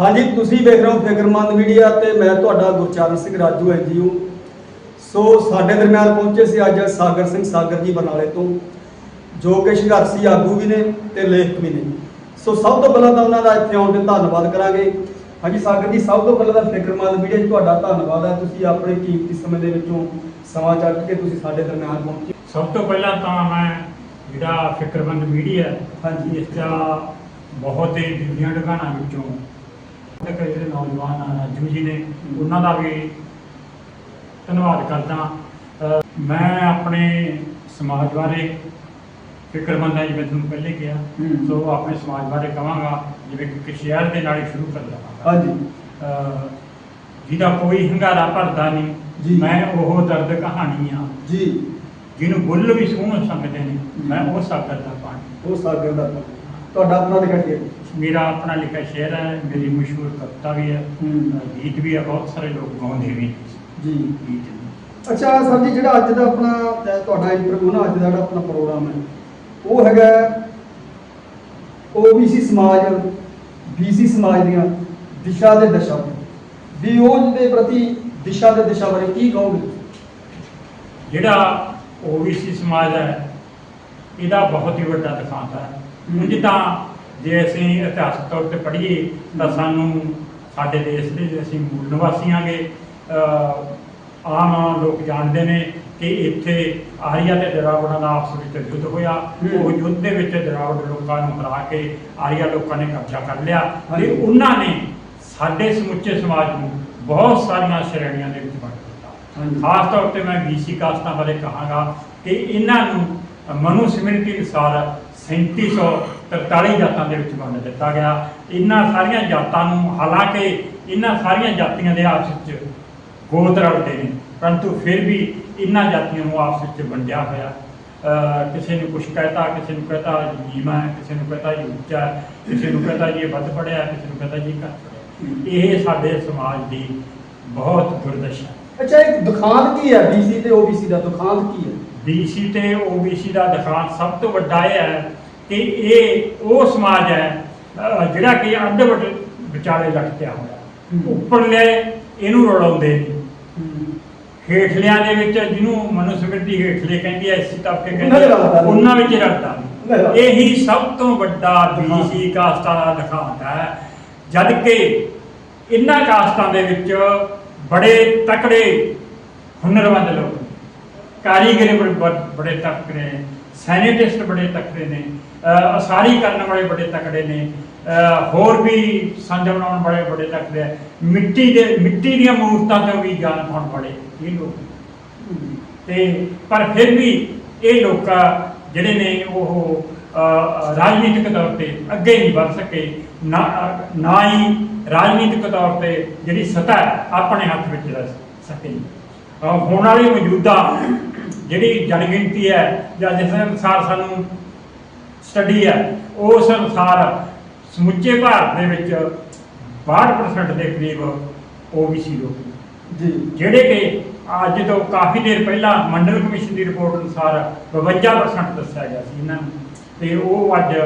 ਹਾਂਜੀ ਤੁਸੀਂ ਵੇਖ ਰਹੇ ਹੋ ਫਿਕਰਮੰਦ ਮੀਡੀਆ ਤੇ ਮੈਂ ਤੁਹਾਡਾ ਗੁਰਚਰਨ ਸਿੰਘ ਰਾਜੂ ਐਨਜੀਓ ਸੋ ਸਾਡੇ ਦਰਮਿਆਨ ਪਹੁੰਚੇ ਸੀ ਅੱਜ ਸਾਗਰ ਸਿੰਘ ਸਾਗਰ ਜੀ ਬਰਨਾਲੇ ਤੋਂ ਜੋ ਕਿ ਸੰਘਰਸ਼ੀ ਆਗੂ ਵੀ ਨੇ ਤੇ ਲੇਖਕ ਵੀ ਨੇ। ਸੋ ਸਭ ਤੋਂ ਪਹਿਲਾਂ ਤਾਂ ਉਹਨਾਂ ਦਾ ਇੱਥੇ ਆਉਣ ਤੇ ਧੰਨਵਾਦ ਕਰਾਂਗੇ। ਹਾਂਜੀ ਸਾਗਰ ਜੀ ਸਭ ਤੋਂ ਪਹਿਲਾਂ ਤਾਂ ਫਿਕਰਮੰਦ ਮੀਡੀਆ 'ਚ ਤੁਹਾਡਾ ਧੰਨਵਾਦ ਹੈ। ਤੁਸੀਂ ਆਪਣੇ ਕੀਮਤੀ ਸਮੇਂ ਦੇ ਵਿੱਚੋਂ ਸਮਾਂ ਕੱਢ ਕੇ ਤੁਸੀਂ ਸਾਡੇ ਦਰਮਿਆਨ ਪਹੁੰਚੇ। ਸਭ ਤੋਂ ਪਹਿਲਾਂ ਤਾਂ ਮੈਂ ਜਿਹੜਾ ਫਿਕਰਮੰਦ ਮੀਡੀਆ ਹਾਂਜੀ। ਇਸ ਦਾ ਬਹੁਤ ਹੀ ਦਿੱਲੀਆਂ ਦੁਕਾਨਾਂ ਵਿੱਚੋਂ ਤੇ ਕਈ ਜਿਹੜੇ ਨੌਜਵਾਨ ਆ ਰਾਜੂ ਜੀ ਨੇ ਉਹਨਾਂ ਦਾ ਵੀ ਧੰਨਵਾਦ ਕਰਦਾ। ਮੈਂ ਆਪਣੇ ਸਮਾਜ ਬਾਰੇ ਫਿਕਰਮੰਦ ਹਾਂ ਜਿਵੇਂ ਤੁਹਾਨੂੰ ਪਹਿਲੇ ਕਿਹਾ। ਸੋ ਆਪਣੇ ਸਮਾਜ ਬਾਰੇ ਕਹਾਂਗਾ ਜਿਵੇਂ ਕਿ ਸ਼ਹਿਰ ਦੇ ਨਾਲ ਹੀ ਸ਼ੁਰੂ ਕਰ ਲਵਾਂਗਾ। ਹਾਂਜੀ। ਜਿਹਦਾ ਕੋਈ ਹੰਗਾਰਾ ਭਰਦਾ ਜੀ। ਨਹੀਂ ਮੈਂ ਉਹ ਦਰਦ ਕਹਾਣੀ ਆ। ਜੀ। ਜਿਹਨੂੰ ਬੁੱਲ ਵੀ ਸੋਹਣ ਸੰਗਦੇ ਨੇ ਮੈਂ ਉਹ ਸਾਗਰ ਦਾ ਪਾਣੀ। ਉਹ ਸਾਗਰ ਦਾ ਤੁਹਾਡਾ ਆਪਣਾ ਲਿਖਿਆ ਮੇਰਾ ਆਪਣਾ ਲਿਖਿਆ ਸ਼ੇਰ ਹੈ ਮੇਰੀ ਮਸ਼ਹੂਰ ਕਵਿਤਾ ਵੀ ਹੈ ਗੀਤ ਵੀ ਹੈ ਬਹੁਤ ਸਾਰੇ ਲੋਕ ਗਾਉਂਦੇ ਵੀ ਜੀ। ਗੀਤ। ਅੱਛਾ ਸਰ ਜੀ ਜਿਹੜਾ ਅੱਜ ਦਾ ਆਪਣਾ ਤੁਹਾਡਾ ਇੰਟਰਵਿਊ ਨਾ ਅੱਜ ਦਾ ਜਿਹੜਾ ਆਪਣਾ ਪ੍ਰੋਗਰਾਮ ਹੈ ਉਹ ਹੈਗਾ OBC ਸਮਾਜ BC ਸਮਾਜ ਦੀਆਂ ਦਿਸ਼ਾ ਦੇ ਦਸ਼ਾ। ਵੀ ਉਹ ਦੇ ਪ੍ਰਤੀ ਦਿਸ਼ਾ ਦੇ ਦਿਸ਼ਾ ਬਾਰੇ ਕੀ ਕਹੋਗੇ? ਜਿਹੜਾ OBC ਸਮਾਜ ਹੈ ਇਹਦਾ ਬਹੁਤ ਹੀ ਵੱਡਾ ਦਿਖਾਂਤਾ ਹੈ। ਹੂੰ। ਜੇ ਅਸੀਂ ਇਤਿਹਾਸਕ ਤੌਰ ਤੇ ਪੜ੍ਹੀਏ ਤਾਂ ਸਾਨੂੰ ਸਾਡੇ ਦੇਸ਼ ਦੇ ਅਸੀਂ ਮੂਲ ਨਿਵਾਸੀ ਹਾਂਗੇ ਅਹ ਆਮ ਲੋਕ ਜਾਣਦੇ ਨੇ ਕਿ ਇੱਥੇ ਆਰੀਆ ਤੇ ਦਰਾਵੜਾਂ ਦਾ ਆਪਸ ਵਿੱਚ ਯੁੱਧ ਹੋਇਆ। ਉਹ ਯੁੱਧ ਦੇ ਵਿੱਚ ਦਰਾਵੜ ਲੋਕਾਂ ਨੂੰ ਹਰਾ ਕੇ ਆਰੀਆ ਲੋਕਾਂ ਨੇ ਕਬਜ਼ਾ ਕਰ ਲਿਆ ਤੇ। ਉਹਨਾਂ ਨੇ ਸਾਡੇ ਸਮੁੱਚੇ ਸਮਾਜ ਨੂੰ ਬਹੁਤ ਸਾਰੀਆਂ ਸ਼੍ਰੇਣੀਆਂ ਦੇ ਵਿੱਚ ਵੰਡ ਦਿੱਤਾ। ਖਾਸ ਤੌਰ ਤੇ ਮੈਂ ਬੀਸੀ ਕਾਸਤਾਂ ਬਾਰੇ ਕਹਾਂਗਾ ਕਿ ਇਹਨਾਂ ਨੂੰ ਮਨੂ ਅਨੁਸਾਰ 3743 ਜਾਤਾਂ ਦੇ ਵਿੱਚ ਵੰਡ ਦਿੱਤਾ ਗਿਆ। ਇਹਨਾਂ ਸਾਰੀਆਂ ਜਾਤਾਂ ਨੂੰ ਹਾਲਾਂਕਿ ਇਹਨਾਂ ਸਾਰੀਆਂ ਜਾਤੀਆਂ ਦੇ ਆਪਸ ਵਿੱਚ ਗੋਤ ਰਲਦੇ ਨੇ ਪਰੰਤੂ ਫਿਰ ਵੀ ਇਹਨਾਂ ਜਾਤੀਆਂ ਨੂੰ ਆਪਸ ਵਿੱਚ ਵੰਡਿਆ ਹੋਇਆ। ਕਿਸੇ ਨੂੰ ਕੁਛ ਕਹਤਾ ਕਿਸੇ ਨੂੰ ਕਹਤਾ ਨੀਵਾਂ ਹੈ ਕਿਸੇ ਨੂੰ ਕਹਤਾ ਜੀ ਉੱਚਾ ਕਿਸੇ ਨੂੰ ਕਹਤਾ ਜੀ ਵੱਧ ਪੜਿਆ ਕਿਸੇ ਨੂੰ ਕਹਤਾ ਜੀ ਘੱਟ ਇਹ ਸਾਡੇ ਸਮਾਜ ਦੀ ਬਹੁਤ ਦੁਰਦਸ਼ਾ ਅੱਛਾ ਇੱਕ ਦੁਖਾਂਤ ਕੀ ਹੈ? BC ਤੇ OBC ਦਾ ਦੁਖਾਂਤ ਕੀ ਹੈ? ਬੀਸੀ ਤੇ ਓਬੀਸੀ ਦਾ ਦਿਖਾਂਤ ਸਭ ਤੋਂ ਵੱਡਾ ਇਹ ਹੈ ਕਿ ਇਹ ਉਹ ਸਮਾਜ ਹੈ ਜਿਹੜਾ ਕਿ ਅੱਧ ਵੱਡ ਵਿਚਾਲੇ ਲਟਕਿਆ ਹੋਇਆ। ਉੱਪਰਲੇ ਇਹਨੂੰ ਰਲਾਉਂਦੇ ਨੇ। ਹੇਠਲਿਆਂ ਦੇ ਵਿੱਚ ਜਿਹਨੂੰ ਮਨੁਸਮ੍ਰਿਤੀ ਹੇਠਲੇ ਕਹਿੰਦੀ ਐ ਇਸੇ ਤਬਕੇ ਕਹਿੰਦੀ। ਉਹਨਾਂ ਵਿੱਚ ਰਲਦਾ। ਇਹੀ ਸਭ ਤੋਂ ਵੱਡਾ। ਬੀਸੀ ਕਾਸਤਾਂ ਦਾ ਦਿਖਾਂਤ ਹੈ ਜਦ ਕਿ ਇਹਨਾਂ ਕਾਸਤਾਂ ਦੇ ਵਿੱਚ ਬੜੇ ਤਕੜੇ ਹੁਨਰਮੰਦ ਲੋਕ ਕਾਰੀਗਰ ਬੜੇ ਤਕੜੇ ਨੇ ਸੈਨੇਟਿਸਟ ਬੜੇ ਤਕੜੇ ਨੇ ਅਸਾਰੀ ਕਰਨ ਵਾਲੇ ਬੜੇ ਤਕੜੇ ਨੇ। ਹੋਰ ਵੀ ਸੰਜ ਬਣਾਉਣ ਵਾਲੇ ਬੜੇ ਤਕੜੇ ਆ। ਮਿੱਟੀ ਦੇ, ਮਿੱਟੀ ਦੀਆਂ ਮੂਰਤਾਂ ਤੋਂ ਵੀ ਗਿਆਨ ਪਾਉਣ ਵਾਲੇ ਇਹ ਲੋਕ ਨੇ। ਤੇ ਪਰ ਫਿਰ ਵੀ ਇਹ ਲੋਕ ਜਿਹੜੇ ਨੇ ਉਹ ਰਾਜਨੀਤਿਕ ਤੌਰ ਤੇ ਅੱਗੇ ਨਹੀਂ ਵੱਧ ਸਕੇ। ਨਾ ਨਾ ਹੀ ਰਾਜਨੀਤਿਕ ਤੌਰ ਤੇ ਜਿਹੜੀ ਸਤਾ ਆਪਣੇ ਹੱਥ ਵਿੱਚ ਰੱਖ ਸਕੇ। ਹੋਣ ਵਾਲੀ ਮੌਜੂਦਾ ਜਿਹੜੀ ਜਨਗਿਣਤੀ ਹੈ, ਜਾਂ ਜਿਸ ਅਨੁਸਾਰ ਸਾਨੂੰ ਸਟੱਡੀ ਹੈ ਉਸ ਅਨੁਸਾਰ ਸਮੁੱਚੇ ਭਾਰਤ ਦੇ ਵਿੱਚ 62% ਦੇ ਕਰੀਬ OBC ਲੋਕ। ਜੀ। ਜਿਹੜੇ ਕਿ ਅੱਜ ਤੋਂ ਕਾਫੀ ਦੇਰ ਪਹਿਲਾਂ ਮੰਡਲ ਕਮਿਸ਼ਨ ਦੀ ਰਿਪੋਰਟ ਅਨੁਸਾਰ 52% ਦੱਸਿਆ ਗਿਆ ਸੀ ਇਹਨਾਂ ਨੂੰ। ਤੇ ਉਹ ਅੱਜ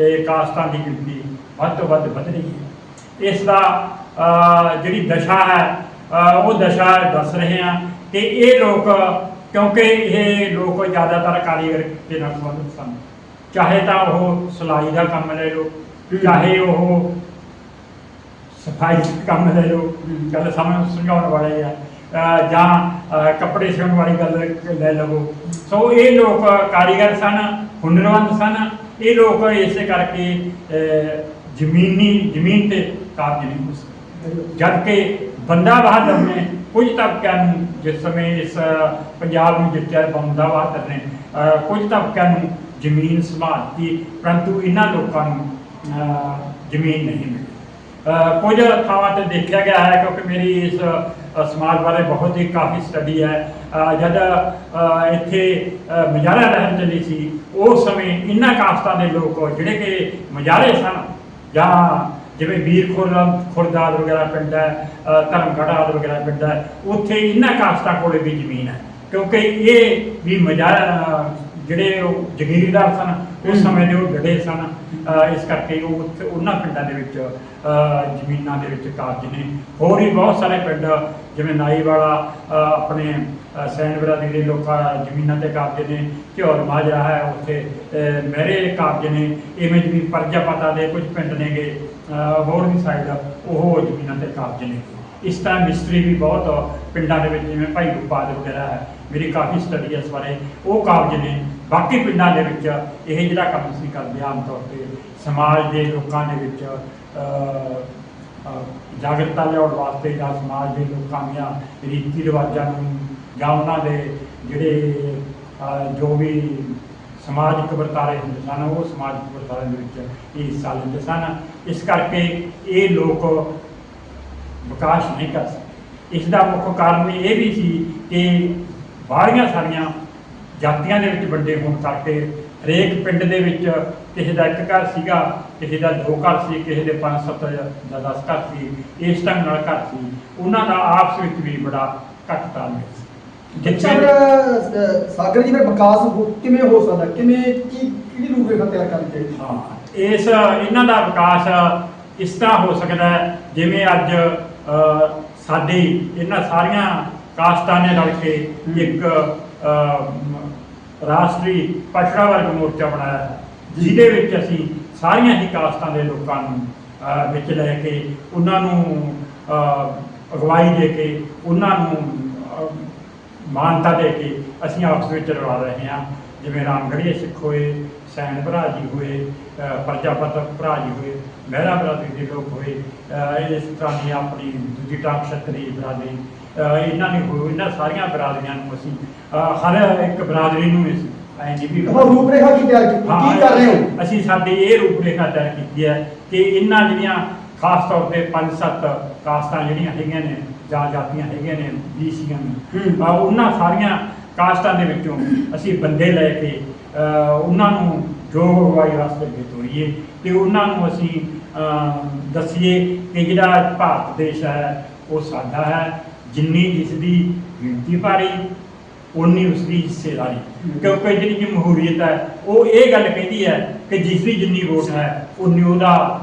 ਇਹ ਕਾਸਤਾਂ ਦੀ ਗਿਣਤੀ ਵੱਧ ਤੋਂ ਵੱਧ ਵਧ ਰਹੀ ਹੈ। ਇਸ ਦਾ ਜਿਹੜੀ ਦਸ਼ਾ ਹੈ ਉਹ ਦਸ਼ਾ ਦੱਸ ਰਹੇ ਹਾਂ ਕਿ ਇਹ ਲੋਕ ਕਿਉਂਕਿ ਇਹ ਲੋਕ ਜ਼ਿਆਦਾਤਰ ਕਾਰੀਗਰ ਦੇ ਨਾਲ ਸੰਬੰਧਿਤ ਸਨ। ਚਾਹੇ ਤਾਂ ਉਹ ਸਿਲਾਈ ਦਾ ਕੰਮ ਲੈ ਲਓ, ਚਾਹੇ ਉਹ ਸਫ਼ਾਈ ਕੰਮ ਲੈ ਲਓ, ਗੱਲ ਸਮਝ ਸਮਝਾਉਣ ਵਾਲੇ ਆ ਜਾਂ ਕੱਪੜੇ ਸਿਉਣ ਵਾਲੀ ਗੱਲ ਲੈ ਲਵੋ। ਸੋ ਇਹ ਲੋਕ ਕਾਰੀਗਰ ਸਨ ਹੁਨਰਵੰਦ ਸਨ, ਇਹ ਲੋਕ ਇਸੇ ਕਰਕੇ ਜ਼ਮੀਨੀ, ਜ਼ਮੀਨ ਤੇ ਕਾਬਜ ਨਹੀਂ ਹੋ ਸਕੇ। ਜਦ ਕਿ ਬੰਦਾ ਬਹਾਦਰ ਨੇ ਕੁਝ ਤਬਕਿਆਂ ਨੂੰ, ਜਿਸ ਸਮੇਂ ਇਸ ਪੰਜਾਬ ਨੂੰ ਜਿੱਤਿਆ, ਬੰਦਾ ਬਹਾਦਰ ਨੇ ਕੁਝ ਤਬਕਿਆਂ ਨੂੰ ਜ਼ਮੀਨ ਸੰਭਾਲਤੀ ਪਰੰਤੂ ਇਹਨਾਂ ਲੋਕਾਂ ਨੂੰ ਜ਼ਮੀਨ ਨਹੀਂ ਮਿਲੀ। ਕੁਝ ਥਾਵਾਂ ਤੇ ਦੇਖਿਆ ਗਿਆ ਹੈ ਕਿਉਂਕਿ ਮੇਰੀ ਇਸ ਸਮਾਜ ਬਾਰੇ ਬਹੁਤ ਹੀ ਕਾਫੀ ਸਟੱਡੀ ਹੈ। ਜਦ ਇੱਥੇ ਅਹ, ਮਜਾਰਾ ਲਹਿਰ ਚੱਲੀ ਸੀ ਉਸ ਸਮੇਂ ਇਹਨਾਂ ਕਾਸਤਾਂ ਦੇ ਲੋਕ ਜਿਹੜੇ ਕਿ ਮਜਾਰੇ ਸਨ ਜਾਂ ਜਿਵੇਂ ਵੀਰ ਖੁਰਦ ਖੁਰਦਾਦ ਵਗੈਰਾ ਪਿੰਡ ਹੈ ਅਹ, ਧਰਮਗੜ੍ਹ ਆਦਿ ਵਗੈਰਾ ਪਿੰਡ ਹੈ ਉੱਥੇ ਇਹਨਾਂ ਕਾਸਤਾਂ ਕੋਲੇ ਵੀ ਜ਼ਮੀਨ ਹੈ। ਕਿਉਂਕਿ ਇਹ ਵੀ ਮਜਾਰਾ ਜਿਹੜੇ ਉਹ ਜ਼ਗੀਰਦਾਰ ਸਨ ਉਸ ਸਮੇਂ ਦੇ ਉਹ ਡੜੇ ਸਨ। ਇਸ ਕਰਕੇ ਉਹ ਉੱਥੇ ਉਹਨਾਂ ਪਿੰਡਾਂ ਦੇ ਵਿੱਚ ਜ਼ਮੀਨਾਂ ਦੇ ਵਿੱਚ ਕਾਬਜ ਨੇ। ਹੋਰ ਵੀ ਬਹੁਤ ਸਾਰੇ ਪਿੰਡ ਜਿਵੇਂ ਨਾਈ ਵਾਲਾ ਆਪਣੇ ਸੈਣ ਬਰਾਦਰੀ ਦੇ ਲੋਕਾਂ ਜ਼ਮੀਨਾਂ ਤੇ ਕਾਬਜ ਨੇ ਝੋਰ ਮਾਜਰਾ ਹੈ ਉੱਥੇ ਅਹ ਮਹਿਰੇ ਕਾਬਜ ਨੇ। ਇਵੇਂ ਜਿਵੇਂ ਪਰਜਾਪਤਾ ਦੇ ਕੁਝ ਪਿੰਡ ਨੇਗੇ ਹੋਰ ਵੀ ਸਾਈਡ ਉਹ ਜ਼ਮੀਨਾਂ ਤੇ ਕਾਬਜ ਨੇ। ਇਸ ਤਰ੍ਹਾਂ ਮਿਸਟਰੀ ਵੀ ਬਹੁਤ ਪਿੰਡਾਂ ਦੇ ਵਿੱਚ ਜਿਵੇਂ ਭਾਈ ਗੋਪਾਲ ਵਗੈਰਾ ਹੈ ਮੇਰੀ ਕਾਫੀ ਸਟੱਡੀ ਇਸ ਬਾਰੇ। ਉਹ ਕਾਬਜ ਨੇ। ਬਾਕੀ ਪਿੰਡਾਂ ਦੇ ਵਿੱਚ ਇਹ ਜਿਹੜਾ ਕੰਮ ਅਸੀਂ ਕਰਦੇ ਹਾਂ ਆਮ ਤੌਰ ਤੇ ਸਮਾਜ ਦੇ ਲੋਕਾਂ ਦੇ ਵਿੱਚ ਅਹ, ਲਿਆਉਣ ਵਾਸਤੇ ਜਾਂ ਸਮਾਜ ਦੇ ਲੋਕਾਂ ਦੀਆਂ ਰੀਤੀ ਰਿਵਾਜਾਂ ਨੂੰ ਜਾਂ ਉਹਨਾਂ ਦੇ ਜਿਹੜੇ ਜੋ ਵੀ ਸਮਾਜਿਕ ਵਰਤਾਰੇ ਹੁੰਦੇ ਸਨ ਉਹ ਸਮਾਜਿਕ ਵਰਤਾਰੇ ਦੇ ਵਿੱਚ ਇਹ ਹਿੱਸਾ ਲੈਂਦੇ ਸਨ। ਇਸ ਕਰਕੇ ਇਹ ਲੋਕ ਵਿਕਾਸ ਨਹੀਂ ਕਰ ਸਕਦੇ। ਇਸ ਦਾ ਮੁੱਖ ਕਾਰਨ ਇਹ ਵੀ ਸੀ ਕਿ ਬਾਹਰੀਆਂ ਸਾਰੀਆਂ ਜਾਤੀਆਂ ਦੇ ਵਿੱਚ ਵੰਡੇ ਹੋਣ ਕਰਕੇ ਹਰੇਕ ਪਿੰਡ ਦੇ ਵਿੱਚ ਕਿਸੇ ਦਾ ਇੱਕ ਘਰ ਸੀਗਾ ਕਿਸੇ ਦਾ ਦੋ ਘਰ ਸੀ ਕਿਸੇ ਦੇ ਪੰਜ ਸੱਤ ਜਾਂ 10 ਘਰ ਸੀ ਇਸ ਢੰਗ ਨਾਲ ਘਰ ਸੀ। ਉਹਨਾਂ ਦਾ ਆਪਸ ਵਿੱਚ ਵੀ ਬੜਾ ਘੱਟ ਤਾਲਮੇਲ ਸੀ ਜਿੱਥੇ ਸਾਗਰ ਜੀ ਫਿਰ ਵਿਕਾਸ ਕਿਵੇਂ ਹੋ ਸਕਦਾ? ਕਿਵੇਂ ਕੀ ਕਿਹੜੀ ਰੂਪਰੇਖਾ ਤਿਆਰ ਕਰਨੀ ਚਾਹੀਦੀ? ਹਾਂ ਇਸ ਇਹਨਾਂ ਦਾ ਵਿਕਾਸ ਇਸ ਤਰ੍ਹਾਂ ਹੋ ਸਕਦਾ ਜਿਵੇਂ ਅੱਜ ਸਾਡੀ ਇਹਨਾਂ ਸਾਰੀਆਂ ਕਾਸਟਾਂ ਨੇ ਰਲ ਕੇ ਇੱਕ ਰਾਸ਼ਟਰੀ ਪਛੜਾ ਵਰਗ ਮੋਰਚਾ ਬਣਾਇਆ ਹੈ ਜਿਹਦੇ ਵਿੱਚ ਅਸੀਂ ਸਾਰੀਆਂ ਹੀ ਕਾਸਟਾਂ ਦੇ ਲੋਕਾਂ ਨੂੰ ਵਿੱਚ ਲੈ ਕੇ ਉਹਨਾਂ ਨੂੰ ਅਗਵਾਈ ਦੇ ਕੇ ਉਹਨਾਂ ਨੂੰ ਮਾਨਤਾ ਦੇ ਕੇ ਅਸੀਂ ਆਪਸ ਵਿੱਚ ਰਲਾ ਰਹੇ ਹਾਂ। ਜਿਵੇਂ ਰਾਮਗੜੀਏ ਸਿੱਖ ਹੋਏ ਸੈਣ ਭਰਾ ਜੀ ਹੋਏ ਪ੍ਰਜਾਪਤ ਭਰਾ ਜੀ ਹੋਏ ਮਹਿਰਾ ਬਰਾਦਰੀ ਦੇ ਲੋਕ ਹੋਏ ਇਸ ਤਰ੍ਹਾਂ ਦੀ ਆਪਣੀ ਦੂਜੀ ਟਾਪ ਛਤਰੀ ਬਰਾਦਰੀ ਇਹਨਾਂ ਨੇ ਹੋਏ ਇਹਨਾਂ ਸਾਰੀਆਂ ਬਰਾਦਰੀਆਂ ਨੂੰ ਅਸੀਂ ਹਰ ਇੱਕ ਬਰਾਦਰੀ ਨੂੰ ਇਸ ਐਂ ਜੀ ਵੀ ਉਹ ਰੂਪਰੇਖਾ ਕੀ ਤਿਆਰ ਕੀਤੀ ਕੀ ਕਰ ਰਹੇ ਹੋ ਅਸੀਂ ਸਾਡੀ ਇਹ ਰੂਪਰੇਖਾ ਤਿਆਰ ਕੀਤੀ ਹੈ ਕਿ ਇਹਨਾਂ ਜਿਹੜੀਆਂ ਖਾਸ ਤੌਰ ਤੇ ਪੰਜ ਸੱਤ ਕਾਸਟਾਂ ਜਿਹੜੀਆਂ ਹੈਗੀਆਂ ਨੇ ਜਾਂ ਜਾਤੀਆਂ ਹੈਗੀਆਂ ਨੇ ਬੀਸੀਆਂ। ਨੇ ਉਹਨਾਂ ਸਾਰੀਆਂ ਕਾਸਟਾਂ ਦੇ ਵਿੱਚੋਂ ਅਸੀਂ ਬੰਦੇ ਲੈ ਕੇ ਉਹਨਾਂ ਨੂੰ ਜੋ ਅਗਵਾਈ ਵਾਸਤੇ ਤੋਰੀਏ ਤੇ ਉਹਨਾਂ ਨੂੰ ਅਸੀਂ ਦੱਸੀਏ ਕਿ ਜਿਹੜਾ ਭਾਰਤ ਦੇਸ਼ ਹੈ ਉਹ ਸਾਡਾ ਹੈ ਜਿੰਨੀ ਜਿਸ ਦੀ ਗਿਣਤੀ ਭਾਰੀ ਉਨੀ ਉਸ ਦੀ ਹਿੱਸੇਦਾਰੀ ਕਿਉਂਕਿ ਜਿਹੜੀ ਜਮਹੂਰੀਅਤ ਹੈ ਉਹ ਇਹ ਗੱਲ ਕਹਿੰਦੀ ਹੈ ਕਿ ਜਿਸ ਦੀ ਜਿੰਨੀ ਵੋਟ ਹੈ ਉਨੀ ਉਹਦਾ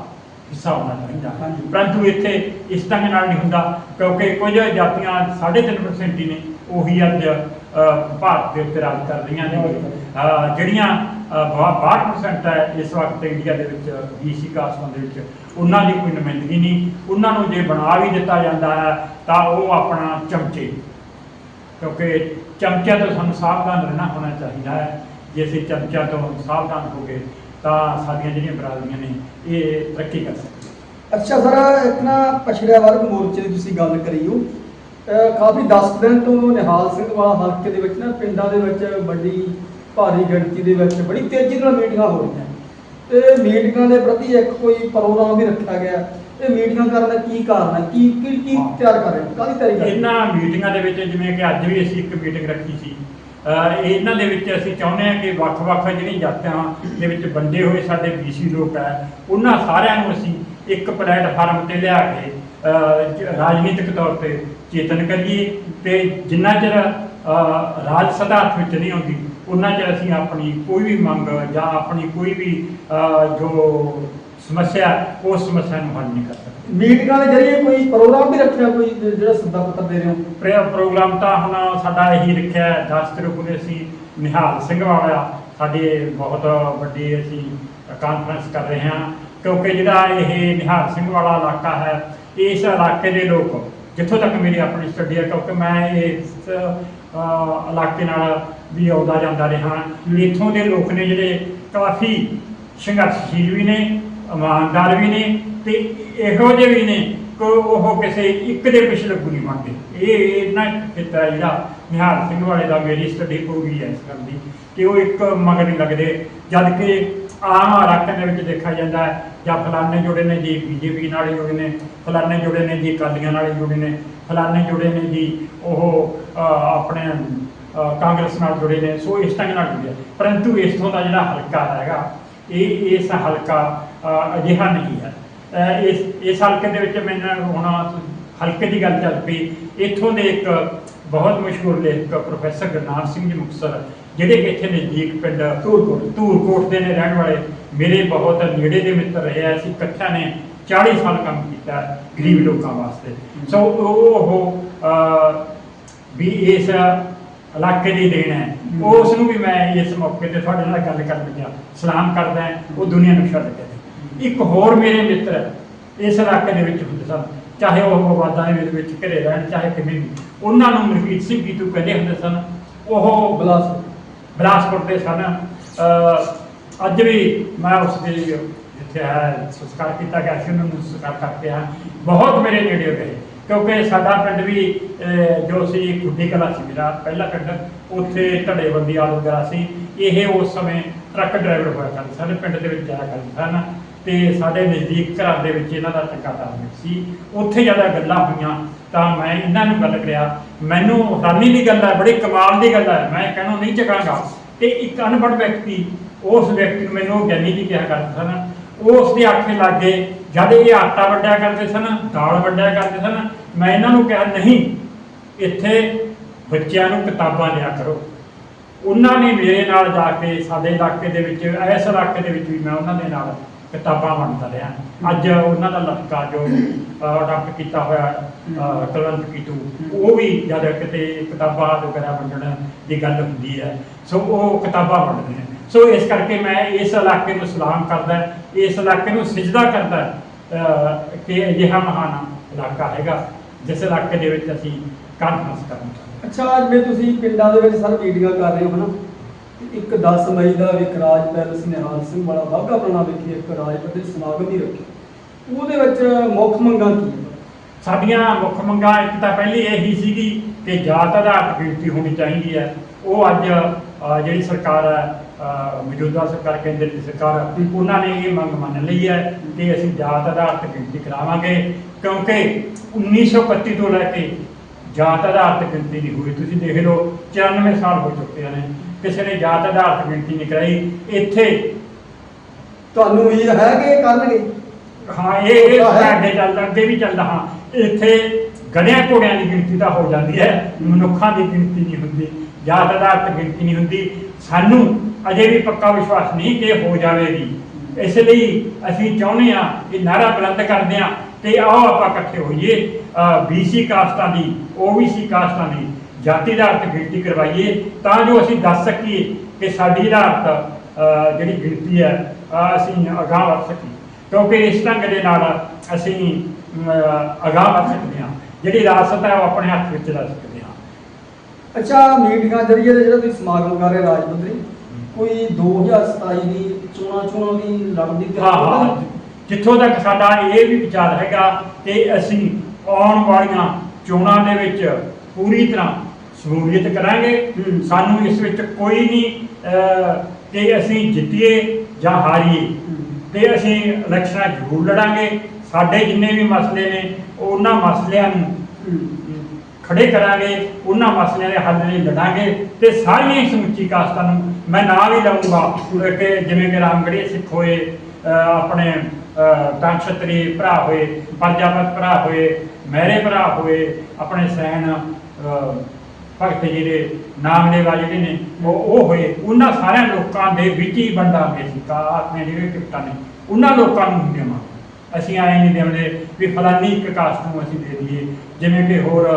ਹਿੱਸਾ ਹੋਣਾ ਚਾਹੀਦਾ। ਪਰੰਤੂ ਇੱਥੇ ਇਸ ਢੰਗ ਨਾਲ ਨਹੀਂ ਹੁੰਦਾ ਕਿਉਂਕਿ ਕੁਝ ਜਾਤੀਆਂ 3.5% ਹੀ ਨੇ ਉਹੀ ਅੱਜ ਭਾਰਤ ਦੇ ਉੱਤੇ ਰਾਜ ਕਰ ਰਹੀਆਂ ਨੇ। ਜਿਹੜੀਆਂ ਅਹ, ਬਾ- 62% ਹੈ ਇਸ ਵਕਤ ਇੰਡੀਆ ਦੇ ਵਿੱਚ ਬੀਸੀ ਕਾਸਟਾਂ ਦੇ ਵਿੱਚ। ਉਹਨਾਂ ਦੀ ਕੋਈ ਨੁਮਾਇੰਦਗੀ ਨਹੀਂ। ਉਹਨਾਂ ਨੂੰ ਜੇ ਬਣਾ ਵੀ ਦਿੱਤਾ ਜਾਂਦਾ ਹੈ, ਤਾਂ ਉਹ ਆਪਣਾ ਚਮਚੇ। ਕਿਉਂਕਿ ਚਮਚਿਆਂ ਤੋਂ ਸਾਨੂੰ ਸਾਵਧਾਨ ਰਹਿਣਾ ਹੋਣਾ ਚਾਹੀਦਾ ਹੈ। ਜੇ ਅਸੀਂ ਚਮਚਿਆਂ ਤੋਂ ਸਾਵਧਾਨ ਹੋ ਗਏ, ਤਾਂ ਸਾਡੀਆਂ ਜਿਹੜੀਆਂ ਬਰਾਦਰੀਆਂ ਨੇ, ਇਹ ਤਰੱਕੀ ਕਰ ਸਕਦੀਆਂ ਅੱਛਾ ਸਰ ਇੱਕ ਨਾ ਪਛੜਿਆ ਵਰਗ ਮੋਰਚੇ ਦੀ ਤੁਸੀਂ ਗੱਲ ਕਰੀ ਹੋ। ਕਾਫੀ 10 ਦਿਨ ਤੋਂ ਨਿਹਾਲ ਸਿੰਘ ਵਾਲਾ ਹਲਕੇ ਦੇ ਵਿੱਚ ਨਾ, ਪਿੰਡਾਂ ਦੇ ਵਿੱਚ ਵੱਡੀ ਭਾਰੀ ਗਿਣਤੀ ਦੇ ਵਿੱਚ ਬੜੀ ਤੇਜ਼ੀ ਨਾਲ ਮੀਟਿੰਗਾਂ ਹੋ ਰਹੀਆਂ ਤੇ ਮੀਟਿੰਗਾਂ ਦੇ ਪ੍ਰਤੀ ਇੱਕ ਕੋਈ ਪ੍ਰੋਗਰਾਮ ਵੀ ਰੱਖਿਆ ਗਿਆ। ਇਹ ਮੀਟਿੰਗਾਂ ਕਰਨ ਦਾ ਕੀ ਕਾਰਨ ਹੈ? ਕੀ ਕੀ ਕੀ। ਤਿਆਰ ਕਰ ਰਹੇ ਕਾਹਦੀ ਤਿਆਰੀ ਕਰ ਰਹੇ ਹੋ? ਇਹਨਾਂ ਮੀਟਿੰਗਾਂ ਦੇ ਵਿੱਚ ਜਿਵੇਂ ਕਿ ਅੱਜ ਵੀ ਅਸੀਂ ਇੱਕ ਮੀਟਿੰਗ ਰੱਖੀ ਸੀ। ਇਹਨਾਂ ਦੇ ਵਿੱਚ ਅਸੀਂ ਚਾਹੁੰਦੇ ਹਾਂ ਕਿ ਵੱਖ-ਵੱਖ ਜਿਹੜੀਆਂ ਜਾਤਾਂ ਦੇ ਵਿੱਚ ਵੰਡੇ ਹੋਏ ਸਾਡੇ ਬੀਸੀ ਲੋਕ ਹੈ ਉਹਨਾਂ ਸਾਰਿਆਂ ਨੂੰ ਅਸੀਂ ਇੱਕ ਪਲੇਟਫਾਰਮ ਤੇ ਲਿਆ ਕੇ ਰਾਜਨੀਤਿਕ ਤੌਰ ਤੇ ਚੇਤਨ ਕਰੀਏ ਤੇ ਜਿੰਨਾ ਚਿਰ ਰਾਜ ਸਦਾ ਹੱਥ ਵਿੱਚ ਨਹੀਂ ਆਉਂਦੀ ਉਹਨਾਂ ਚਿਰ ਅਸੀਂ ਆਪਣੀ ਕੋਈ ਵੀ ਮੰਗ ਜਾਂ ਆਪਣੀ ਕੋਈ ਵੀ ਜੋ ਸਮੱਸਿਆ ਉਸ ਸਮੱਸਿਆ ਨੂੰ ਹੱਲ ਨਹੀਂ ਕਰ ਸਕਦੇ। ਮੀਟਿੰਗਾਂ ਦੇ ਜਰੀਏ ਕੋਈ ਪ੍ਰੋਗਰਾਮ ਵੀ ਰੱਖਿਆ ਕੋਈ ਜਿਹੜਾ ਸੱਦਾ ਪੱਤਰ ਦੇ ਰਹੇ ਹੋ? ਪ੍ਰੋਗਰਾਮ ਤਾਂ ਹੁਣ ਸਾਡਾ ਇਹੀ ਰੱਖਿਆ ਹੈ, ਦਸ ਤਰੀਕ ਨੂੰ ਅਸੀਂ ਨਿਹਾਲ ਸਿੰਘ ਵਾਲਾ ਸਾਡੇ ਬਹੁਤ ਵੱਡੀ ਅਸੀਂ ਕਾਨਫਰੰਸ ਕਰ ਰਹੇ ਹਾਂ ਕਿਉਂਕਿ ਜਿਹੜਾ ਇਹ ਨਿਹਾਲ ਸਿੰਘ ਵਾਲਾ ਇਲਾਕਾ ਹੈ ਇਸ ਇਲਾਕੇ ਦੇ ਲੋਕ ਜਿੱਥੋਂ ਤੱਕ ਮੇਰੀ ਆਪਣੀ ਸਟੱਡੀ ਹੈ ਕਿਉਂਕਿ ਮੈਂ ਇਸ ਇਲਾਕੇ ਨਾਲ ਵੀ ਆਉਂਦਾ ਜਾਂਦਾ ਰਿਹਾ। ਇੱਥੋਂ ਦੇ ਲੋਕ ਨੇ ਜਿਹੜੇ ਕਾਫੀ ਸੰਘਰਸ਼ਸ਼ੀਲ ਵੀ ਨੇ, ਇਮਾਨਦਾਰ ਵੀ ਨੇ ਤੇ ਇਹੋ ਜਿਹੇ ਵੀ ਨੇ ਕਿ ਉਹ ਕਿਸੇ ਇੱਕ ਦੇ ਪਿੱਛੇ ਲੱਗੂ ਨਹੀਂ ਮੰਨਦੇ ਇਹ ਇਹਨਾਂ ਖੇਤਰ ਜਿਹੜਾ ਨਿਹਾਲ ਸਿੰਘ ਵਾਲੇ ਦਾ ਮੇਰੀ ਸਟੱਡੀ ਪੂਰੀ ਹੈ ਇਸ ਗੱਲ ਦੀ ਕਿ ਉਹ ਇੱਕ ਮਗਰ ਨਹੀਂ ਲੱਗਦੇ, ਜਦ ਕਿ ਆਮ ਇਲਾਕਿਆਂ ਦੇ ਵਿੱਚ ਦੇਖਿਆ ਜਾਂਦਾ ਹੈ, ਜਾਂ ਫਲਾਣੇ ਜੁੜੇ ਨੇ ਜੀ ਬੀਜੇਪੀ ਨਾਲ ਜੁੜੇ ਨੇ, ਫਲਾਣੇ ਜੁੜੇ ਨੇ ਜੀ ਅਕਾਲੀਆਂ ਨਾਲ ਜੁੜੇ ਨੇ, ਫਲਾਣੇ ਜੁੜੇ ਨੇ ਜੀ ਉਹ ਆਪਣੇ ਕਾਂਗਰਸ ਨਾਲ ਜੁੜੇ ਨੇ, ਸੋ ਇਸ ਤਰ੍ਹਾਂ ਨਾਲ ਜੁੜੇ ਆ। ਪਰੰਤੂ ਇਸਥੋਂ ਦਾ ਜਿਹੜਾ ਹਲਕਾ ਹੈਗਾ, ਇਹ, ਇਸ ਹਲਕਾ ਅਜਿਹਾ ਨਹੀਂ ਹੈ ਇਸ ਇਸ ਹਲਕੇ ਦੇ ਵਿੱਚ ਮੈਨੂੰ ਹੁਣ ਹਲਕੇ ਦੀ ਗੱਲ ਚੱਲ ਪਈ, ਇੱਥੋਂ ਦੇ ਇੱਕ ਬਹੁਤ ਮਸ਼ਹੂਰ ਲੇਖਕ ਪ੍ਰੋਫੈਸਰ ਗੁਰਨਾਮ ਸਿੰਘ ਜੀ ਮੁਕਤਸਰ ਜਿਹੜੇ ਕਿ ਇੱਥੇ ਨਜ਼ਦੀਕ ਪਿੰਡ ਧੂਰਕੋਟ। ਧੂਰਕੋਟ ਦੇ ਨੇ ਰਹਿਣ ਵਾਲੇ ਮੇਰੇ ਬਹੁਤ ਨੇੜੇ ਦੇ ਮਿੱਤਰ ਰਹੇ ਆ ਅਸੀਂ ਇਕੱਠਿਆਂ ਨੇ 40 ਸਾਲ ਕੰਮ ਕੀਤਾ ਗਰੀਬ ਲੋਕਾਂ ਵਾਸਤੇ ਸੋ ਉਹ ਉਹ ਵੀ ਇਸ ਇਲਾਕੇ ਦੀ ਦੇਣ ਹੈ। ਉਸ ਨੂੰ ਵੀ ਮੈਂ ਇਸ ਮੌਕੇ ਤੇ ਤੁਹਾਡੇ ਨਾਲ ਗੱਲ ਕਰਨ ਲੱਗਿਆ ਸਲਾਮ ਕਰਦਾ ਉਹ ਦੁਨੀਆ ਨੂੰ ਛੱਡ ਕੇ। ਇੱਕ ਹੋਰ ਮੇਰੇ ਮਿੱਤਰ ਇਸ ਇਲਾਕੇ ਦੇ ਵਿੱਚ ਹੁੰਦੇ ਸਨ ਚਾਹੇ ਉਹ ਮਵਾਦਾਂ ਦੇ ਵਿੱਚ ਘਰੇ ਰਹਿਣ ਚਾਹੇ ਕਿਵੇਂ ਵੀ ਉਹਨਾਂ ਨੂੰ ਮਰਵੀਤ ਸਿੰਘ ਗੀਤੂ ਕਹਿੰਦੇ ਹੁੰਦੇ ਸਨ ਉਹ ਬਲਾਸ ਬਿਲਾਸਪੁਰ ਦੇ ਸਨ। ਅੱਜ ਵੀ ਮੈਂ ਉਸ ਦੇ ਜਿੱਥੇ ਹੈ, ਸੰਸਕਾਰ ਕੀਤਾ ਗਿਆ ਸੀ, ਉਹਨਾਂ ਨੂੰ ਸੰਸਕਾਰ ਕਰਕੇ ਆ ਬਹੁਤ ਮੇਰੇ ਨੇੜੇ ਰਹੇ, ਕਿਉਂਕਿ ਸਾਡਾ ਪਿੰਡ ਵੀ ਜੋ ਸੀ, ਖੁੱਡੀ ਕਲਾ ਸੀ ਮੇਰਾ ਪਹਿਲਾ ਪਿੰਡ, ਉੱਥੇ ਢੜੇਬੰਦੀ ਆਲ ਵਗੈਰਾ ਸੀ। ਇਹ ਉਸ ਸਮੇਂ ਟਰੱਕ ਡਰਾਈਵਰ ਹੋਇਆ ਕਰਦੇ ਸਾਡੇ ਪਿੰਡ ਦੇ ਵਿੱਚ ਜਾਇਆ ਕਰਦੇ ਸਨ। ਤੇ ਸਾਡੇ ਨਜ਼ਦੀਕ ਘਰਾਂ ਦੇ ਵਿੱਚ ਇਹਨਾਂ ਦਾ ਟੱਕਾ ਤਾਲਮੇਲ ਸੀ। ਉੱਥੇ ਜ਼ਿਆਦਾ ਗੱਲਾਂ ਹੋਈਆਂ, ਤਾਂ ਮੈਂ ਇਹਨਾਂ ਨੂੰ ਗੱਲ ਕਰਿਆ, ਮੈਨੂੰ ਹੈਰਾਨੀ ਦੀ ਗੱਲ ਹੈ, ਬੜੀ ਕਮਾਲ ਦੀ ਗੱਲ ਹੈ, ਮੈਂ ਕਹਿਣੋਂ ਨਹੀਂ ਚੱਕਾਂਗਾ। ਤੇ ਇੱਕ ਅਨਪੜ੍ਹ ਵਿਅਕਤੀ, ਉਸ ਵਿਅਕਤੀ ਨੂੰ ਮੈਨੂੰ ਉਹ ਗਿਆਨੀ ਜੀ ਕਿਹਾ ਕਰਦੇ ਸਨ। ਉਸ ਦੇ ਆਖੇ ਲੱਗੇ ਜਦ ਇਹ ਆਟਾ ਵੱਢਿਆ ਕਰਦੇ ਸਨ, ਦਾਲ ਵੱਢਿਆ ਕਰਦੇ ਸਨ, ਮੈਂ ਇਹਨਾਂ ਨੂੰ ਕਿਹਾ, ਨਹੀਂ, ਇੱਥੇ ਬੱਚਿਆਂ ਨੂੰ ਕਿਤਾਬਾਂ ਲਿਆ ਕਰੋ। ਉਹਨਾਂ ਨੇ ਮੇਰੇ ਨਾਲ ਜਾ ਕੇ ਸਾਡੇ ਇਲਾਕੇ ਦੇ ਵਿੱਚ, ਇਸ ਇਲਾਕੇ ਦੇ ਵਿੱਚ ਵੀ ਮੈਂ ਉਹਨਾਂ ਦੇ ਨਾਲ ਕਿਤਾਬਾਂ ਵੰਡਦਾ ਰਿਹਾ। ਅੱਜ ਉਹਨਾਂ ਦਾ ਲਤਕਾ ਜੋ ਅਡਾਪਟ ਕੀਤਾ ਹੋਇਆ ਅਹ, ਕੁਲਵੰਤ ਕੀਤੂ ਉਹ ਵੀ ਜਦ ਕਿਤੇ ਕਿਤਾਬਾਂ ਵਗੈਰਾ ਵੰਡਣ ਦੀ ਗੱਲ ਹੁੰਦੀ ਹੈ। ਸੋ ਉਹ ਕਿਤਾਬਾਂ ਵੰਡਦੇ ਨੇ। ਸੋ ਇਸ ਕਰਕੇ ਮੈਂ ਇਸ ਇਲਾਕੇ ਨੂੰ ਸਲਾਮ ਕਰਦਾ ਇਸ ਇਲਾਕੇ ਨੂੰ ਸਜਦਾ ਕਰਦਾ ਕਿ ਅਜਿਹਾ ਮਹਾਨ ਇਲਾਕਾ ਹੈਗਾ ਜਿਸ ਇਲਾਕੇ ਦੇ ਵਿੱਚ ਅਸੀਂ ਕਾਨਫਰੰਸ ਕਰਨਾ ਚਾਹੁੰਦੇ ਅੱਛਾ ਜਿਵੇਂ ਤੁਸੀਂ ਪਿੰਡਾਂ ਦੇ ਵਿੱਚ ਸਰ ਮੀਟਿੰਗਾਂ ਕਰ ਰਹੇ ਹੋ ਹਨਾ? ਤੇ ਇੱਕ 10 ਮਈ ਦਾ ਵਿਕਰਾਜ ਪੈਲਸ ਨਿਹਾਲ ਸਿੰਘ ਵਾਲਾ ਬਾਗਾ ਪੁਰਾਣਾ ਵਿਖੇ ਇੱਕ ਰਾਜਪਤੀ ਸਮਾਗਮ ਹੀ ਰੱਖਿਆ। ਉਹਦੇ ਵਿੱਚ ਮੁੱਖ ਮੰਗਾਂ ਕੀ ਸਾਡੀਆਂ ਮੁੱਖ ਮੰਗਾਂ ਇੱਕ ਤਾਂ ਪਹਿਲੀ ਇਹੀ ਸੀਗੀ ਕਿ ਜਾਤ ਆਧਾਰਿਤ ਗਿਣਤੀ ਹੋਣੀ ਚਾਹੀਦੀ ਹੈ। ਉਹ ਅੱਜ ਜਿਹੜੀ ਸਰਕਾਰ ਹੈ ਮੌਜੂਦਾ ਸਰਕਾਰ, ਕੇਂਦਰ ਦੀ ਸਰਕਾਰ ਉਹਨਾਂ ਨੇ ਇਹ ਮੰਗ ਮੰਨ ਲਈ ਹੈ ਕਿ ਅਸੀਂ ਜਾਤ ਆਧਾਰਿਤ ਗਿਣਤੀ ਕਰਾਵਾਂਗੇ। ਕਿਉਂਕਿ 1931 ਤੋਂ ਲੈ ਕੇ ਜਾਤ ਆਧਾਰਿਤ ਗਿਣਤੀ ਨਹੀਂ ਹੋਈ, ਤੁਸੀਂ ਦੇਖ ਲਓ 94 ਸਾਲ ਹੋ ਚੁੱਕੇ ਨੇ। ਕਿਸੇ ਨੇ ਜਾਤ ਆਧਾਰਿਤ ਗਿਣਤੀ ਨਹੀਂ ਕਰਾਈ ਇੱਥੇ। ਤੁਹਾਨੂੰ ਉਮੀਦ ਹੈ ਕਿ ਇਹ ਕਰਨਗੇ? ਹਾਂ ਇਹ ਇਹ। ਅੱਗੇ ਚੱਲਦਾ ਅੱਗੇ ਵੀ ਚੱਲਦਾ ਹਾਂ। ਇੱਥੇ ਗਧਿਆਂ ਘੋੜਿਆਂ ਦੀ ਗਿਣਤੀ ਤਾਂ ਹੋ ਜਾਂਦੀ ਹੈ ਮਨੁੱਖਾਂ ਦੀ ਗਿਣਤੀ ਨਹੀਂ ਹੁੰਦੀ ਜਾਤ ਆਧਾਰਿਤ ਗਿਣਤੀ ਨਹੀਂ ਹੁੰਦੀ। ਸਾਨੂੰ ਅਜੇ ਵੀ ਪੱਕਾ ਵਿਸ਼ਵਾਸ ਨਹੀਂ ਕਿ ਹੋ ਜਾਵੇਗੀ। ਇਸ ਲਈ ਅਸੀਂ ਚਾਹੁੰਦੇ ਹਾਂ ਕਿ ਨਾਰਾ ਬੁਲੰਦ ਕਰਦੇ ਹਾਂ ਕਿ ਆਓ ਆਪਾਂ ਇਕੱਠੇ ਹੋਈਏ। ਬੀਸੀ ਕਾਸਟਾਂ ਦੀ ਓਬੀਸੀ ਕਾਸਟਾਂ ਦੀ ਜਾਤੀ ਆਧਾਰਿਤ ਗਿਣਤੀ ਕਰਵਾਈਏ ਤਾਂ ਜੋ ਅਸੀਂ ਦੱਸ ਸਕੀਏ ਕਿ ਸਾਡੀ ਆਧਾਰਿਤ ਜਿਹੜੀ ਗਿਣਤੀ ਹੈ ਅਸੀਂ ਅਗਾਂਹ ਵੱਧ ਸਕੀਏ। ਕਿਉਂਕਿ ਇਸ ਢੰਗ ਦੇ ਨਾਲ ਅਸੀਂ ਅਗਾਂਹ ਵੱਧ ਸਕਦੇ ਹਾਂ। ਜਿਹੜੀ ਵਿਰਾਸਤ ਹੈ ਉਹ ਆਪਣੇ ਹੱਥ ਵਿੱਚ ਲੈ ਸਕਦੇ ਹਾਂ। ਅੱਛਾ ਮੀਟਿੰਗਾਂ ਜਰੀਏ ਦੇ ਜਿਹੜਾ ਤੁਸੀਂ ਸਮਾਗਮ ਕਰ ਰਹੇ ਰਾਜ ਮੰਤਰੀ ਕੋਈ 2027 ਦੀ ਚੋਣਾਂ ਚੋਣਾਂ ਦੀ ਲੜਨ ਦੀ ਤਿਆਰੀ ਜਿੱਥੋਂ ਤੱਕ ਸਾਡਾ ਇਹ ਵੀ ਵਿਚਾਰ ਹੈਗਾ ਕਿ ਅਸੀਂ ਆਉਣ ਵਾਲੀਆਂ ਚੋਣਾਂ ਦੇ ਵਿੱਚ ਪੂਰੀ ਤਰ੍ਹਾਂ ਸ਼ਮੂਲੀਅਤ ਕਰਾਂਗੇ। ਸਾਨੂੰ ਇਸ ਵਿੱਚ ਕੋਈ ਨਹੀਂ ਕਿ ਅਸੀਂ ਜਿੱਤੀਏ ਜਾਂ ਹਾਰੀਏ। ਤੇ ਅਸੀਂ ਇਲੈਕਸ਼ਨਾਂ ਜ਼ਰੂਰ ਲੜਾਂਗੇ। ਸਾਡੇ ਜਿੰਨੇ ਵੀ ਮਸਲੇ ਨੇ ਉਹਨਾਂ ਮਸਲਿਆਂ ਨੂੰ ਖੜੇ ਕਰਾਂਗੇ ਉਹਨਾਂ ਮਸਲਿਆਂ ਦੇ ਹੱਲ ਲਈ ਲੜਾਂਗੇ ਤੇ ਸਾਰੀਆਂ ਹੀ ਸਮੁੱਚੀ ਕਾਸਤਾਂ ਨੂੰ ਮੈਂ ਨਾਂ ਵੀ ਲਵਾਂਗਾ ਕਿ ਜਿਵੇਂ ਕਿ ਰਾਮਗੜ੍ਹੀ ਸਿੱਖ ਹੋਏ ਆਪਣੇ ਤਾਂ ਛਤਰੀ ਭਰਾ ਹੋਏ ਪਰਜਾਪਤ ਭਰਾ ਹੋਏ ਮਹਿਰੇ ਭਰਾ ਹੋਏ ਆਪਣੇ ਸੈਨ ਭਗਤ ਜੀ ਦੇ ਨਾਮ ਦੇ ਵਾਲੇ ਜਿਹੜੇ ਨੇ ਉਹ ਉਹ ਹੋਏ। ਉਹਨਾਂ ਸਾਰਿਆਂ ਲੋਕਾਂ ਦੇ ਵਿੱਚ ਹੀ ਸੀ। ਕਾ ਆਪਣੇ ਜਿਹੜੇ ਟਿਕਟਾਂ ਨੇ ਉਹਨਾਂ ਲੋਕਾਂ ਨੂੰ ਦੇਵਾਂਗੇ। ਅਸੀਂ ਆਏ ਨਹੀਂ ਦੇਵਲੇ ਵੀ ਫਲਾਨੀ ਇੱਕ ਕਾਸਟ ਨੂੰ ਅਸੀਂ ਦੇ ਦਈਏ। ਜਿਵੇਂ ਕਿ ਹੋਰ